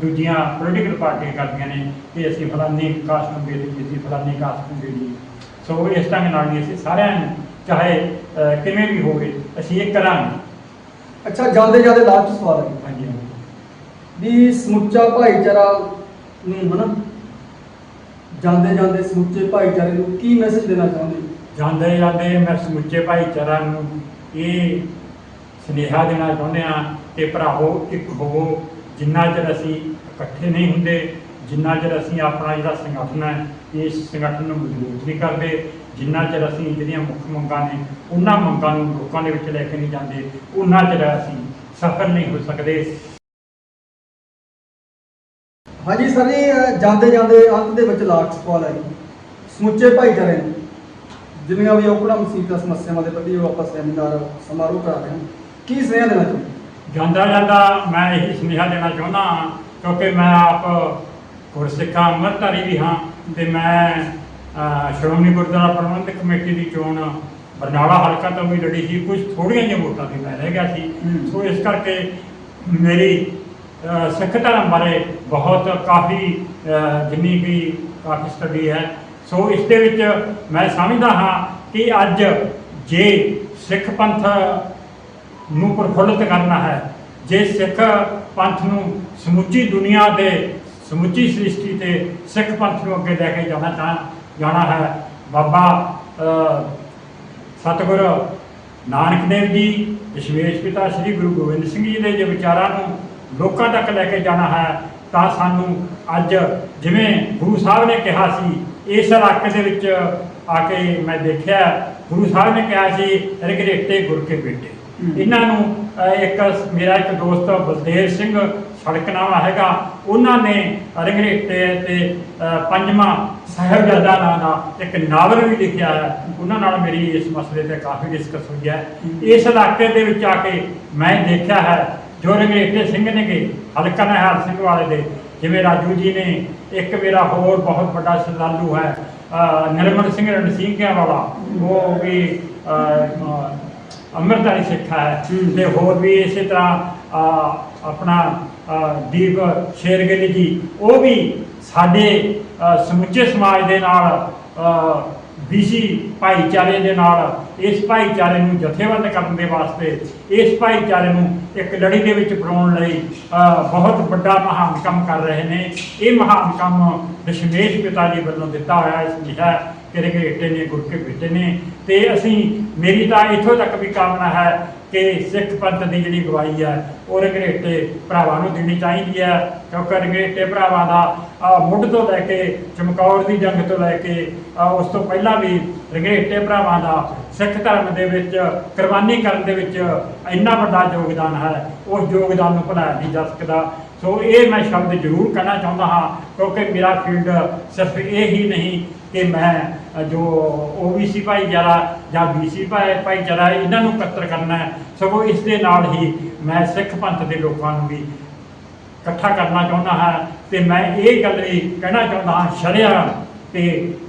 ਦੂਜੀਆਂ ਪੋਲੀਟੀਕਲ ਪਾਰਟੀਆਂ ਕਰਦੀਆਂ ਨੇ ਕਿ ਅਸੀਂ ਫਲਾਨੀ ਕਾਸਟ ਨੂੰ ਦੇ ਦਈਏ ਅਸੀਂ ਫਲਾਨੀ ਕਾਸਟ ਨੂੰ ਦੇ ਦਈਏ। ਸੋ ਇਸ ਢੰਗ ਨਾਲ ਵੀ ਅਸੀਂ ਸਾਰਿਆਂ ਨੂੰ ਚਾਹੇ ਕਿਵੇਂ ਵੀ ਹੋਵੇ ਅਸੀਂ ਇਹ ਕਰਾਂਗੇ। ਅੱਛਾ ਜਾਂਦੇ ਜਾਂਦੇ ਲਾਸਟ ਸਵਾਲ ਹੈ। ਹਾਂਜੀ। ਵੀ ਸਮੁੱਚਾ ਭਾਈਚਾਰਾ ਨੂੰ ਹਨਾ ਜਾਂਦੇ ਜਾਂਦੇ ਸਮੁੱਚੇ ਭਾਈਚਾਰੇ ਨੂੰ ਕੀ ਮੈਸੇਜ ਦੇਣਾ ਚਾਹੁੰਦੇ? ਜਾਂਦੇ ਜਾਂਦੇ ਮੈਂ ਸਮੁੱਚੇ ਭਾਈਚਾਰਾ ਨੂੰ ਇਹ ਸੁਨੇਹਾ ਦੇਣਾ ਚਾਹੁੰਦੇ ਹਾਂ ਕਿ ਭਰਾਵੋ, ਇੱਕ ਹੋਵੋ, ਜਿੰਨਾ ਚਿਰ ਅਸੀਂ ਇਕੱਠੇ ਨਹੀਂ ਹੁੰਦੇ, ਜਿੰਨਾ ਚਿਰ ਅਸੀਂ ਆਪਣਾ ਜਿਹੜਾ ਸੰਗਠਨ ਹੈ, ਇਸ ਸੰਗਠਨ ਨੂੰ ਮਜ਼ਬੂਤ ਨਹੀਂ ਕਰਦੇ, ਜਿੰਨਾ ਚਿਰ ਅਸੀਂ ਜਿਹੜੀਆਂ ਮੁੱਖ ਮੰਗਾਂ ਨੇ, ਉਹਨਾਂ ਮੰਗਾਂ ਨੂੰ ਲੋਕਾਂ ਦੇ ਵਿੱਚ ਲੈ ਕੇ ਨਹੀਂ ਜਾਂਦੇ, ਉਹਨਾਂ ਚਿਰ ਅਸੀਂ ਸਫਲ ਨਹੀਂ ਹੋ ਸਕਦੇ ਹਾਂਜੀ ਸਰ ਜੀ ਜਾਂਦੇ ਜਾਂਦੇ ਅੰਤ ਦੇ ਵਿੱਚ ਲਾਸਟ ਸਵਾਲ ਹੈ ਜੀ। ਸਮੁੱਚੇ ਭਾਈਚਾਰੇ ਨੂੰ ਜਿੰਨੀਆਂ ਵੀ ਔਕੜਾਂ ਮੁਸੀਬਤਾਂ ਸਮੱਸਿਆਵਾਂ ਦੇ ਪ੍ਰਤੀ ਉਹ ਆਪਾਂ ਸੈਮੀਨਾਰ ਸਮਾਰੋਹ ਕਰਾ ਰਹੇ ਹਾਂ ਕੀ ਸੁਨੇਹਾ ਦੇਣਾ ਚਾਹੁੰਦੇ? ਜਾਂਦਾ ਜਾਂਦਾ ਮੈਂ ਇਹ ਸੁਨੇਹਾ ਦੇਣਾ ਚਾਹੁੰਦਾ ਹਾਂ ਕਿਉਂਕਿ ਮੈਂ ਆਪ ਗੁਰਸਿੱਖਾਂ ਅੰਮ੍ਰਿਤਧਾਰੀ ਵੀ ਹਾਂ ਤੇ ਮੈਂ ਸ਼੍ਰੋਮਣੀ ਗੁਰਦੁਆਰਾ ਪ੍ਰਬੰਧਕ ਕਮੇਟੀ ਦੀ ਚੋਣ ਬਰਨਾਲਾ ਹਲਕਾ ਤੋਂ ਵੀ ਲੜੀ ਸੀ ਕੁਝ ਥੋੜੀਆਂ ਜਿਹੀਆਂ ਵੋਟਾਂ ਤੇ ਮੈਂ ਰਹਿ ਗਿਆ ਸੀ। ਸੋ ਇਸ ਕਰਕੇ ਮੇਰੀ ਸਿੱਖ ਧਰਮ ਬਾਰੇ ਬਹੁਤ ਕਾਫੀ ਜਿੰਨੀ ਵੀ ਕਾਫੀ ਸਟੱਡੀ ਹੈ, ਸੋ ਇਸ ਦੇ ਵਿੱਚ ਮੈਂ ਸਮਝਦਾ ਹਾਂ ਕਿ ਅੱਜ ਜੇ ਸਿੱਖ ਪੰਥ ਨੂੰ ਪ੍ਰਫੁੱਲਤ ਕਰਨਾ ਹੈ, ਜੇ ਸਿੱਖ ਪੰਥ ਨੂੰ ਸਮੁੱਚੀ ਦੁਨੀਆ ਦੇ, ਸਮੁੱਚੀ ਸ੍ਰਿਸ਼ਟੀ ਤੇ ਸਿੱਖ ਪੰਥ ਨੂੰ ਅੱਗੇ ਲੈ ਕੇ ਜਾਣਾ ਚਾਹ ਜਾਣਾ ਹੈ, ਬਾਬਾ ਸਤਿਗੁਰ ਨਾਨਕ ਦੇਵ ਜੀ ਦਸ਼ਮੇਸ਼ ਪਿਤਾ ਸ੍ਰੀ ਗੁਰੂ ਗੋਬਿੰਦ ਸਿੰਘ ਜੀ ਦੇ ਜੇ ਵਿਚਾਰਾਂ ਨੂੰ ਲੋਕਾਂ ਤੱਕ ਲੈ ਕੇ ਜਾਣਾ ਹੈ ਤਾਂ ਸਾਨੂੰ ਅੱਜ ਜਿਵੇਂ ਗੁਰੂ ਸਾਹਿਬ ਨੇ ਕਿਹਾ ਸੀ ਇਸ ਇਲਾਕੇ ਦੇ ਵਿੱਚ ਆ ਕੇ ਮੈਂ ਦੇਖਿਆ ਗੁਰੂ ਸਾਹਿਬ ਨੇ ਕਿਹਾ ਸੀ ਰਗਰੇਟੇ ਗੁਰ ਕੇ ਬੇਟੇ। ਇਹਨਾਂ ਨੂੰ ਇੱਕ ਮੇਰਾ ਇੱਕ ਦੋਸਤ ਬਲਦੇਵ ਸਿੰਘ ਸੜਕਨਾਮਾ ਹੈਗਾ ਉਹਨਾਂ ਨੇ ਰਗਰੇਟੇ ਤੇ ਪੰਜਵਾਂ ਸਾਹਿਬਜ਼ਾਦਾ ਨਾਂ ਦਾ ਇੱਕ ਨਾਵਲ ਵੀ ਲਿਖਿਆ ਹੈ। ਉਹਨਾਂ ਨਾਲ ਮੇਰੀ ਇਸ ਮਸਲੇ ਤੇ ਕਾਫੀ ਡਿਸਕਸ ਹੋਈ ਹੈ। ਇਸ ਇਲਾਕੇ ਦੇ ਵਿੱਚ ਆ ਕੇ ਮੈਂ ਦੇਖਿਆ ਹੈ ਜੋ ਰਗਰੇਟੇ ਸਿੰਘ ਨੇਗੇ ਹਲਕਾ ਨਿਹਾਲ ਸਿੰਘ ਵਾਲੇ ਦੇ ਜਿਵੇਂ ਰਾਜੂ ਜੀ ਨੇ ਇੱਕ ਮੇਰਾ ਹੋਰ ਬਹੁਤ ਵੱਡਾ ਸ਼ਰਧਾਲੂ ਹੈ ਨਿਰਮਲ ਸਿੰਘ ਰਣਸੀਂਘਿਆਂ ਵਾਲਾ ਉਹ ਵੀ ਅੰਮ੍ਰਿਤਧਾਰੀ ਸਿੱਖ ਹੈ। ਤੇ ਹੋਰ ਵੀ ਇਸੇ ਤਰ੍ਹਾਂ ਆਪਣਾ ਦੀਪ ਸ਼ੇਰਗਿੱਲ ਜੀ ਉਹ ਵੀ ਸਾਡੇ ਸਮੁੱਚੇ ਸਮਾਜ ਦੇ ਨਾਲ ਬੀਸੀ ਭਾਈਚਾਰੇ ਦੇ ਨਾਲ, ਇਸ ਭਾਈਚਾਰੇ ਨੂੰ ਜਥੇਬੰਦ ਕਰਨ ਦੇ ਵਾਸਤੇ, ਇਸ ਭਾਈਚਾਰੇ ਨੂੰ ਇੱਕ ਲੜੀ ਦੇ ਵਿੱਚ ਪਰੋਣ ਲਈ ਬਹੁਤ ਵੱਡਾ ਮਹਾਨ ਕੰਮ ਕਰ ਰਹੇ ਨੇ। ਇਹ ਮਹਾਨ ਕੰਮ ਦਸ਼ਮੇਸ਼ ਪਿਤਾ ਜੀ ਵੱਲੋਂ ਦਿੱਤਾ ਹੋਇਆ ਇਸ ਲਿਖਿਆ ਕਿ ਰਘੇਟੇ ਨੇ, ਗੁਰ ਕੇ ਬੇਟੇ ਨੇ। ਤੇ ਅਸੀਂ, ਮੇਰੀ ਤਾਂ ਇੱਥੋਂ ਤੱਕ ਵੀ ਕਾਮਨਾ ਹੈ ਕਿ ਸਿੱਖ ਪੰਥ ਦੀ ਜਿਹੜੀ ਗਵਾਹੀ ਹੈ ਉਹ ਰਘੇਟੇ ਭਰਾਵਾਂ ਨੂੰ ਦੇਣੀ ਚਾਹੀਦੀ ਹੈ। ਕਿਉਂਕਿ ਰਘੇਟੇ ਭਰਾਵਾਂ ਦਾ ਮੁੱਢ ਤੋਂ ਲੈ ਕੇ ਚਮਕੌਰ ਦੀ ਜੰਗ ਤੋਂ ਲੈ ਕੇ ਉਸ ਤੋਂ ਪਹਿਲਾਂ ਵੀ ਰਘੇਟੇ ਭਰਾਵਾਂ ਦਾ ਸਿੱਖ ਧਰਮ ਦੇ ਵਿੱਚ, ਕੁਰਬਾਨੀ ਕਰਨ ਦੇ ਵਿੱਚ ਇੰਨਾ ਵੱਡਾ ਯੋਗਦਾਨ ਹੈ। ਉਸ ਯੋਗਦਾਨ ਨੂੰ ਭੁਲਾਇਆ ਨਹੀਂ ਜਾ ਸਕਦਾ। ਸੋ ਇਹ ਮੈਂ ਸ਼ਬਦ ਜ਼ਰੂਰ ਕਹਿਣਾ ਚਾਹੁੰਦਾ ਹਾਂ, ਕਿਉਂਕਿ ਮੇਰਾ ਫੀਲਡ ਸਿਰਫ ਇਹ ਹੀ ਨਹੀਂ ਕਿ ਮੈਂ ਜੋ ਓਬੀਸੀ ਭਾਈਚਾਰਾ ਜਾਂ ਬੀਸੀ ਭਾਈ ਭਾਈਚਾਰਾ ਇਹਨਾਂ ਨੂੰ ਇਕੱਤਰ ਕਰਨਾ ਹੈ। ਸਗੋਂ ਇਸ ਦੇ ਨਾਲ ਹੀ ਮੈਂ ਸਿੱਖ ਪੰਥ ਦੇ ਲੋਕਾਂ ਨੂੰ ਵੀ ਇਕੱਠਾ ਕਰਨਾ ਚਾਹੁੰਦਾ ਹਾਂ ਤੇ ਮੈਂ ਇਹ ਗੱਲ ਵੀ ਕਹਿਣਾ ਚਾਹੁੰਦਾ ਹਾਂ ਸ਼ਰਿਆ ਤੇ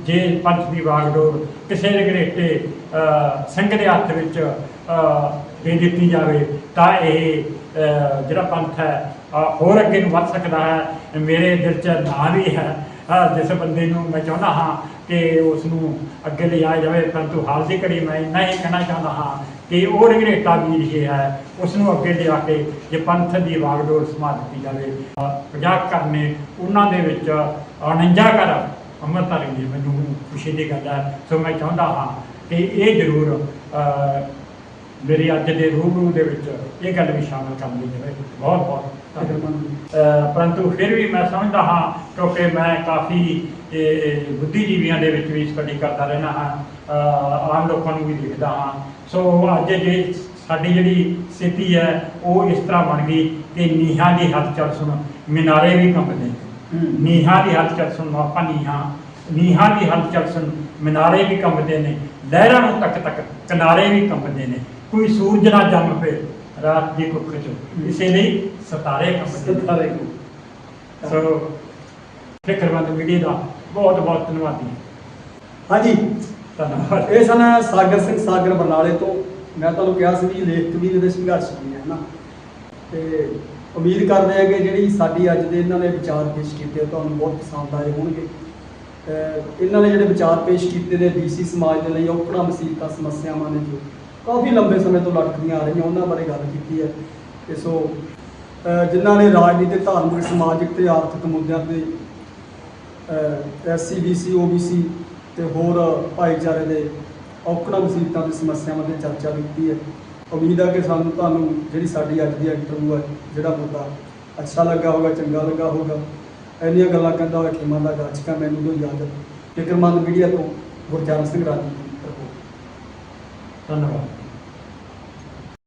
ਜੇ ਪੰਥ ਦੀ ਵਾਗਡੋਰ ਕਿਸੇ ਰਗਰੇਟੇ ਅ, ਸਿੰਘ ਦੇ ਹੱਥ ਵਿੱਚ ਦੇ ਦਿੱਤੀ ਜਾਵੇ ਤਾਂ ਇਹ ਜਿਹੜਾ ਪੰਥ ਹੈ ਹੋਰ ਅੱਗੇ ਨੂੰ ਵੱਧ ਸਕਦਾ ਹੈ। ਮੇਰੇ ਦਿਲ 'ਚ ਨਾਂ ਵੀ ਹੈ ਜਿਸ ਬੰਦੇ ਨੂੰ ਮੈਂ ਚਾਹੁੰਦਾ ਹਾਂ ਕਿ ਉਸ ਨੂੰ ਅੱਗੇ ਲਿਜਾਇਆ ਜਾਵੇ ਪਰੰਤੂ ਹਾਲ ਦੀ ਘੜੀ ਮੈਂ ਇੰਨਾ ਹੀ ਕਹਿਣਾ ਚਾਹੁੰਦਾ ਹਾਂ ਕਿ ਉਹ ਰਗਰੇਟਾ ਵੀਰ ਇਹ ਹੈ ਉਸ ਨੂੰ ਅੱਗੇ ਲਿਆ ਕੇ ਜੇ ਪੰਥ ਦੀ ਵਾਗਡੋਰ ਸਮਾ ਦਿੱਤੀ ਜਾਵੇ ਅ, ਪੰਜਾਹ ਕਰਨੇ ਉਹਨਾਂ ਦੇ ਵਿੱਚ 49 ਕਰ ਅੰਮ੍ਰਿਤਧਾਰੀ ਜੀ ਮੈਨੂੰ ਖੁਸ਼ੀ ਦੀ ਗੱਲ ਹੈ ਸੋ ਮੈਂ ਚਾਹੁੰਦਾ ਹਾਂ ਕਿ ਇਹ ਜ਼ਰੂਰ ਮੇਰੀ ਅੱਜ ਦੇ ਰੂਬਰੂ ਦੇ ਵਿੱਚ ਇਹ ਗੱਲ ਵੀ ਸ਼ਾਮਲ ਕਰ ਲਈ ਜਾਵੇ ਬਹੁਤ ਬਹੁਤ ਪਰੰਤੂ ਫਿਰ ਵੀ ਮੈਂ ਸਮਝਦਾ ਹਾਂ ਕਿਉਂਕਿ ਮੈਂ ਕਾਫੀ ਇਹ, ਬੁੱਧੀਜੀਵੀਆਂ ਦੇ ਵਿੱਚ ਵੀ ਸਟੱਡੀ ਕਰਦਾ ਰਹਿਣਾ ਹਾਂ। ਆਮ ਲੋਕਾਂ ਨੂੰ ਵੀ ਦੇਖਦਾ ਹਾਂ। ਸੋ ਅੱਜ ਜੇ ਸਾਡੀ ਜਿਹੜੀ ਸਥਿਤੀ ਹੈ ਉਹ ਇਸ ਤਰ੍ਹਾਂ ਬਣ ਗਈ ਕਿ ਨੀਹਾਂ ਦੀ ਹਲਚਲ ਸੁਣ ਮਿਨਾਰੇ ਵੀ ਕੰਬਦੇ। ਨੀਹਾਂ ਦੀ ਹਲਚਲ ਸੁਣ ਆਪਾਂ ਨੀਹਾਂ ਨੀਹਾਂ ਦੀ ਹਲਚਲ ਸੁਣ ਮਿਨਾਰੇ ਵੀ ਕੰਬਦੇ ਨੇ ਲਹਿਰਾਂ ਨੂੰ ਤੱਕ ਤੱਕ ਕਿਨਾਰੇ ਵੀ ਕੰਬਦੇ ਨੇ। ਕੋਈ ਸੂਰਜ ਨਾ ਜੰਮ ਪਏ ਰਾਤ ਦੀ ਕੁੱਖ ਚ। ਇਸੇ ਲਈ ਸਤਾਰੇ ਨੇ ਸਤਾਰੇ ਕੋ ਸੋ ਫਿਕਰਮੰਦ ਮੀਡੀਆ ਦਾ ਬਹੁਤ ਬਹੁਤ ਧੰਨਵਾਦੀ ਹਾਂਜੀ। ਧੰਨਵਾਦ। ਇਹ ਸਨ ਸਾਗਰ ਸਿੰਘ ਸਾਗਰ ਬਰਨਾਲੇ ਤੋਂ। ਮੈਂ ਤੁਹਾਨੂੰ ਕਿਹਾ ਸੀ ਵੀ ਲੇਖਕ ਵੀ ਇਹਦੇ ਸੰਘਰਸ਼ ਵੀ ਹੈ ਨਾ। ਤੇ ਉਮੀਦ ਕਰਦੇ ਹਾਂ ਕਿ ਜਿਹੜੀ ਸਾਡੀ ਅੱਜ ਦੇ ਇਹਨਾਂ ਨੇ ਵਿਚਾਰ ਪੇਸ਼ ਕੀਤੇ ਉਹ ਤੁਹਾਨੂੰ ਬਹੁਤ ਪਸੰਦ ਆਏ ਹੋਣਗੇ। ਇਹਨਾਂ ਨੇ ਜਿਹੜੇ ਵਿਚਾਰ ਪੇਸ਼ ਕੀਤੇ ਨੇ ਬੀਸੀ ਸਮਾਜ ਦੇ ਲਈ ਔਕੜਾਂ ਮੁਸੀਬਤਾਂ ਸਮੱਸਿਆਵਾਂ ਨੇ ਜੋ ਕਾਫੀ ਲੰਬੇ ਸਮੇਂ ਤੋਂ ਲਟਕਦੀਆਂ ਆ ਰਹੀਆਂ, ਉਹਨਾਂ ਬਾਰੇ ਗੱਲ ਕੀਤੀ ਹੈ। ਤੇ ਸੋ ਜਿਨ੍ਹਾਂ ਨੇ ਰਾਜਨੀਤਿਕ, ਧਾਰਮਿਕ, ਸਮਾਜਿਕ ਤੇ ਆਰਥਿਕ ਮੁੱਦਿਆਂ ਤੇ ਐਸਸੀ ਬੀਸੀ ਓਬੀਸੀ ਤੇ ਹੋਰ ਭਾਈਚਾਰੇ ਦੇ ਔਕੜਾਂ ਮੁਸੀਬਤਾਂ ਦੀ ਸਮੱਸਿਆਵਾਂ ਤੇ ਚਰਚਾ ਕੀਤੀ ਹੈ। ਉਮੀਦ ਆ ਕਿ ਸਾਨੂੰ ਤੁਹਾਨੂੰ ਜਿਹੜੀ ਸਾਡੀ ਅੱਜ ਦੀ ਇੰਟਰਵਿਊ ਹੈ, ਜਿਹੜਾ ਮੁੱਦਾ ਅੱਛਾ ਲੱਗਾ ਹੋਗਾ, ਚੰਗਾ ਲੱਗਾ ਹੋਗਾ, ਇੰਨੀਆਂ ਗੱਲਾਂ ਕਹਿੰਦਾ ਹੋਇਆ ਖਿਮਾ ਦਾ ਗਾਚਕਾ ਮੈਨੂੰ ਦੋ ਇਜਾਜ਼ਤ ਫਿਕਰਮੰਦ ਮੀਡੀਆ ਤੋਂ ਗੁਰਚਰਨ ਸਿੰਘ ਰਾਜੀ ਦੀ ਰਿਪੋਰਟ ਧੰਨਵਾਦ